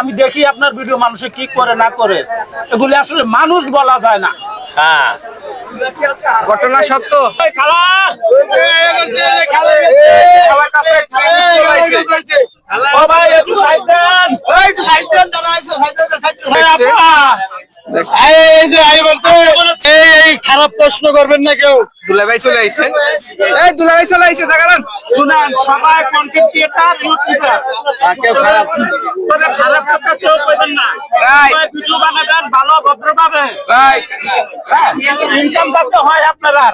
আমি দেখি আপনার ভিডিও মানুষে কি করে না করে। এগুলি আসলে মানুষ বলা যায় না। হ্যাঁ। ঘটনা সত্য। এই খালা! খারাপ প্রশ্ন করবেন না কেউ। দুলাভাই চলে আইছে। এই দুলাভাই চলে আইছে দেখালেন শুনেন সবাই কন্টেন্ট ক্রিয়েটার ইউটিউবার কেউ খারাপ। খারাপ কথা কেউ কইবেন না. ভিডিও বানাবেন ভালো ভদ্রভাবে রাইট ইনকাম করতে হয় আপনারা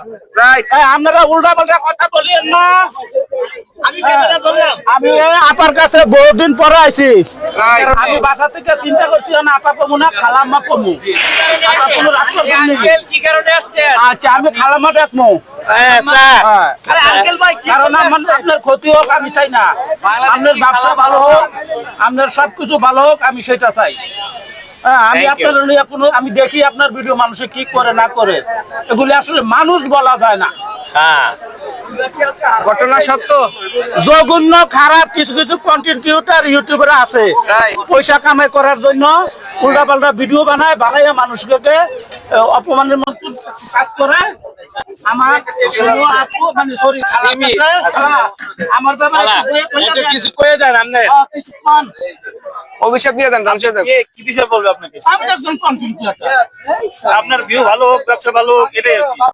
রাইট আপনারা উল্টা পাল্টা কথা বলিয়েন না। আমি আপার কাছে বহুদিন পরে আইছি। আমি বাসা থেকে চিন্তা করছি না আপা কমু না খালাম্মা কমু। আচ্ছা আমি খালাম্মা দেখমু। হ্যাঁ হ্যাঁ। আপনার ক্ষতি হোক আমি চাই না। আপনার ব্যবসা ভালো হোক আপনার সবকিছু ভালো হোক আমি সেটা চাই। হ্যাঁ, আমি আপনার কোনো আমি দেখি আপনার ভিডিও মানুষে কি করে না করে। এগুলি আসলে মানুষ বলা যায় না। হ্যাঁ। ঘটনা সত্য? জঘন্য খারাপ কিছু কিছু কন্টেন্ট ক্রিয়েটার ইউটিউবার আছে। পয়সা কামাই করার জন্য উল্টা পাল্টা ভিডিও বানায় বানাইয়া মানুষকে অপমানের মতো কাজ করে। আমার ছোট আপু মানে সরি আমার ব্যাপারে খালা, একটু বইয়ে- বইয়ে একটু দেন। কিছু কয়ে যান আপনি আহ, কিছুক্ষণ। অভিশাপ দিয়ে দেন রামশয় কি বিষয় বলবে আপনাকে আমি একজন কন্টেন্ট আপনার ভিউ ভালো হোক ব্যবসা ভালো হোক এটাই।